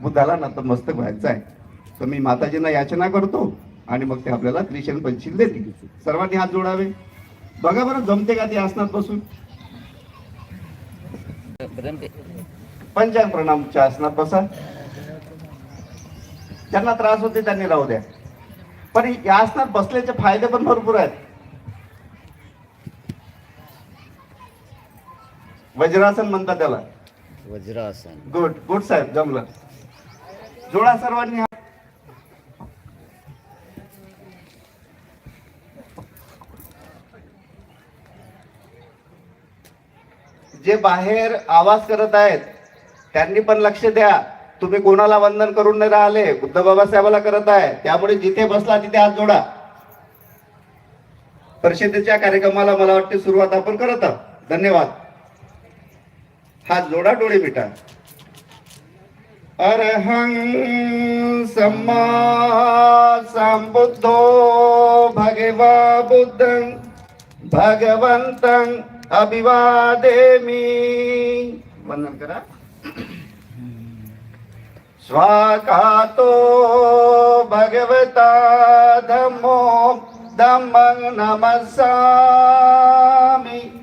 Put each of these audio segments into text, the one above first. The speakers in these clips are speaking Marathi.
बुद्धाला नतमस्तक व्हायचं आहे. तर मी माताजींना याचना करतो आणि मग ते आपल्याला त्रिशरण पंचशील देतील. सर्वांनी हात जोडावे. बघा बरं जमते का ते आसनात बसून पंचांग प्रणामच्या आसनात बसा ज्यांना त्रास होते त्यांनी राहू द्या. पण या आसनात बसल्याचे फायदे पण भरपूर आहेत. वज्रासन म्हणतात त्याला. वज्रासन. गुड गुड साहेब जमलं. जोडा सर्वांनी जे बाहेर आवाज करत आहेत त्यांनी पण लक्ष द्या. तुम्ही कोणाला वंदन करून नाही राहिले बुद्ध बाबासाहेबाला करत आहे. त्यामुळे जिथे बसला तिथे हात जोडा. परिषदेच्या कार्यक्रमाला मला वाटते सुरुवात आपण करत आहोत. धन्यवाद. हात जोडा डोळे मिटा. अरहं सम्मा संबुद्धो भगवा बुद्धं भगवन्तं अभिवादेमि। वंदन करा। स्वाकातो भगवता धम्मो धम्मं नमस्सामि।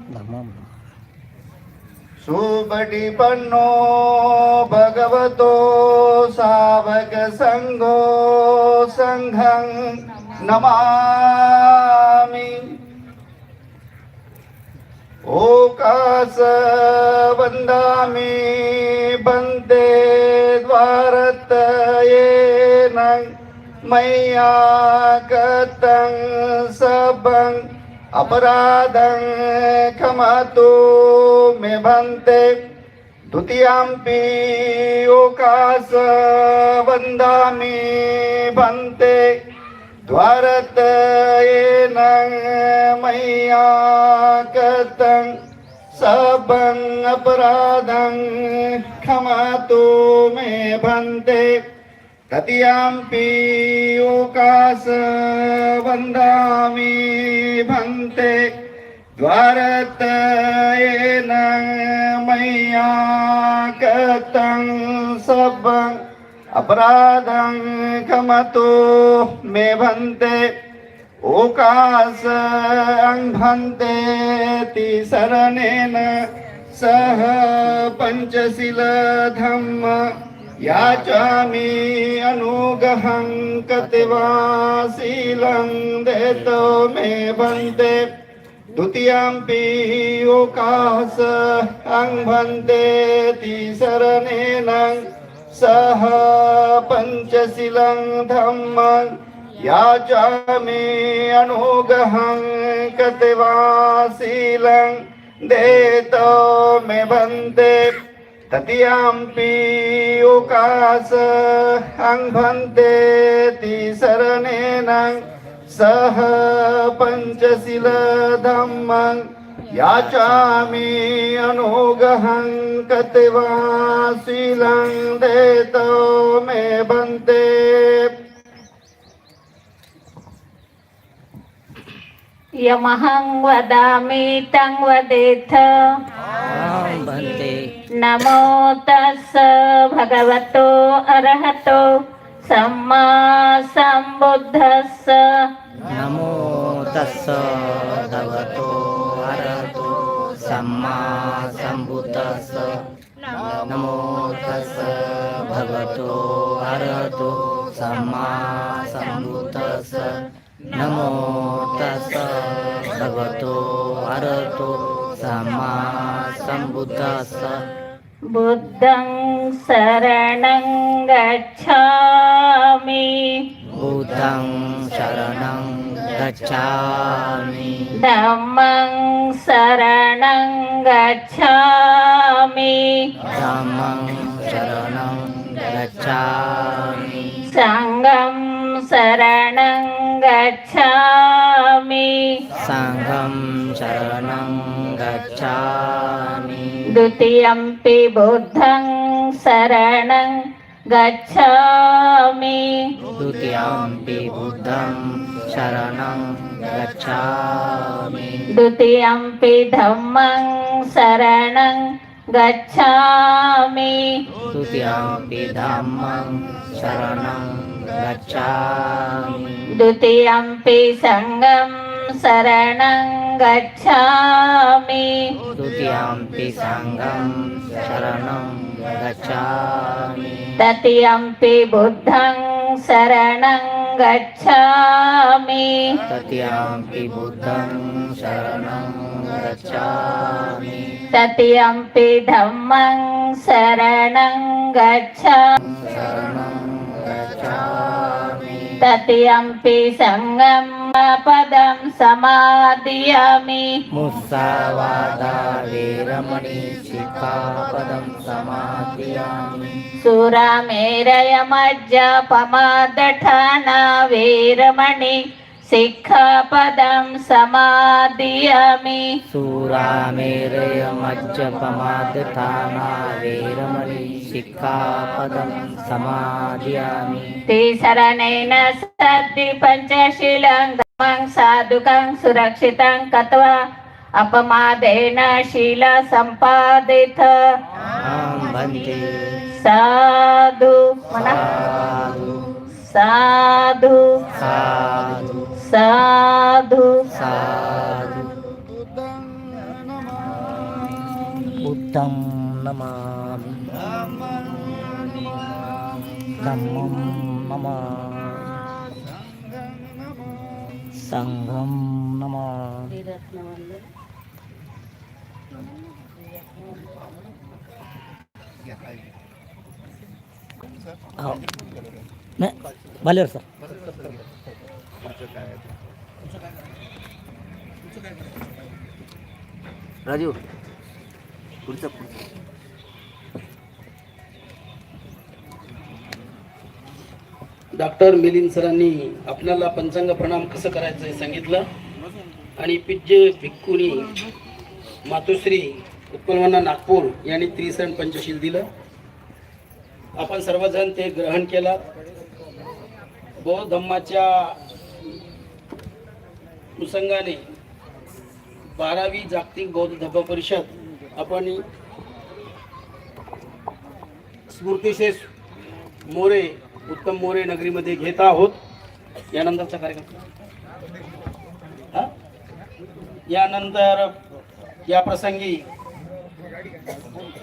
सुपटिपन्नो भगवतो सावक संगो संघं नमामि। ओकास वन्दामि बन्दे द्वारतयेन मय्या गतं सबं अपराधं क्षमतु। मे भन्ते द्वितीयाम्पि ओकास वन्दामि भन्ते द्वारतयेन मय्या गतं सबं अपराधं क्षमतु मे भन्ते तृतीयाम्पि ओकास वन्दामि भन्ते द्वारत अपराधं कमतो मे भन्ते ओकास भन्ते तिसरणेन सह पञ्चशील धम्म याचामि अनुगहं कतिवाशीलं देतो मे भन्ते द्वितीयाम्पि ओकास भन्ते तिसरणेन सह पञ्चशीलं धम्मं याचामि अनुगहं कतिवाशीलं देतो मे भन्ते तृतीयाम्पि ओकास भन्ते तिसरणेन सह पञ्चशील धम्मं याचामि अनुगहं कतिवाशीलं देतो मे भन्ते यमहं वदामि तं वदेथ। आं भन्ते नमो तस्स भगवतो अरहतो। सम्मा सम्बुद्धस्स नमो तस्स भगवतो। अरहतो सम्मा सम्बुद्धस्स नमो तस्स भगवतो अरहतो सम्मा सम्बुद्धस्स नमो तस्स भगवतो अरहतो सम्मा सम्बुद्धस्स बुद्धं शरणं गच्छामि। बुद्धं शरणं गच्छामि। धम्मं शरणं गच्छामि। धम्मं शरणं गच्छामि। सङ्गं शरणं गच्छामि। सङ्घं शरणं गच्छामि। द्वितीयम्पि बुद्धं शरणं గచ్చామి ద్వితీయంపి బుద్ధం శరణం గచ్చామి ద్వితీయంపి ధమ్మం శరణం గచ్చామి ద్వితీయంపి ధమ్మం శరణం గచ్చామి ద్వితీయంపి సంగం శరణం గచ్చామి ద్వితీయంపి సంగం శరణం ततियम्पि बुद्धं शरणं गच्छामि। ततियम्पि बुद्धं शरणं गच्छामि। ततियम्पि धम्मं शरणं धर्मं शरणं गच्छामि। तृतीयम्पि सङ्गं पदं समादयामि Musavada veramani sikkhapadam samadhiyami सुरामेरयमज्जपमादठाना Veeramani सिक्खापदं समादयामि majjapamadthana veramani sikkhapadam samadhiyami तिसरणेन सद्धि पञ्चशीलं धम्मं साधुकं सुरक्षितं कत्वा अपमादेन शील सम्पादित साधु साधु साधु sadhu Buddham namami Dhammam namami Sangham namami हो नाही बालेवर सर राजू पुढचं पुढचं डॉक्टर मिलिंद सरांनी आपल्याला पंचांग प्रणाम कसं करायचं हे सांगितलं. आणि पिज्जे भिक्कुनी मातोश्री उत्पलवना नागपूर यांनी त्रिसण पंचशील दिलं. आपण सर्वजण ते ग्रहण केलं. बौद्ध धम्माच्या अनुषंगाने बारावी जागतिक बौद्ध धब्बा परिषद आपण स्मृतिशेष मोरे उत्तम मोरे नगरीमध्ये घेत आहोत यानंतरचा कार्यक्रम हा? यानंतर या प्रसंगी